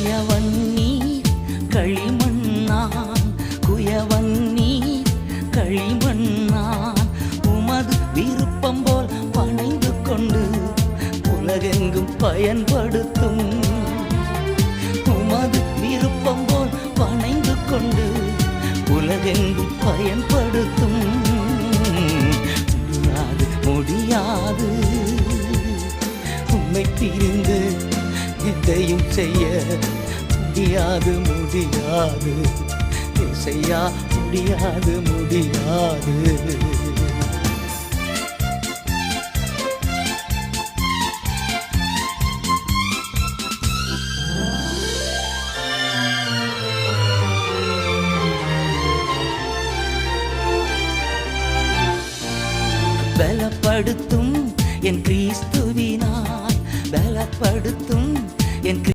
குயவன் நீர் களிமண்ணான் குயவன் நீர் களிமண்ணான். உமது விருப்பம் போல் பணைந்து கொண்டு உலகெங்கும் பயன்படுத்தும். உமது விருப்பம் போல் பணைந்து கொண்டு உலகெங்கும் பயன்படுத்தும். முடியாது முடியாது. உம்மை பிரிந்து எதையும் செய்ய முடியாது முடியாது. செய்யா முடியாது முடியாது. பலப்படுத்தும் என் கிறிஸ்துவினால் பலப்படுத்தும் y en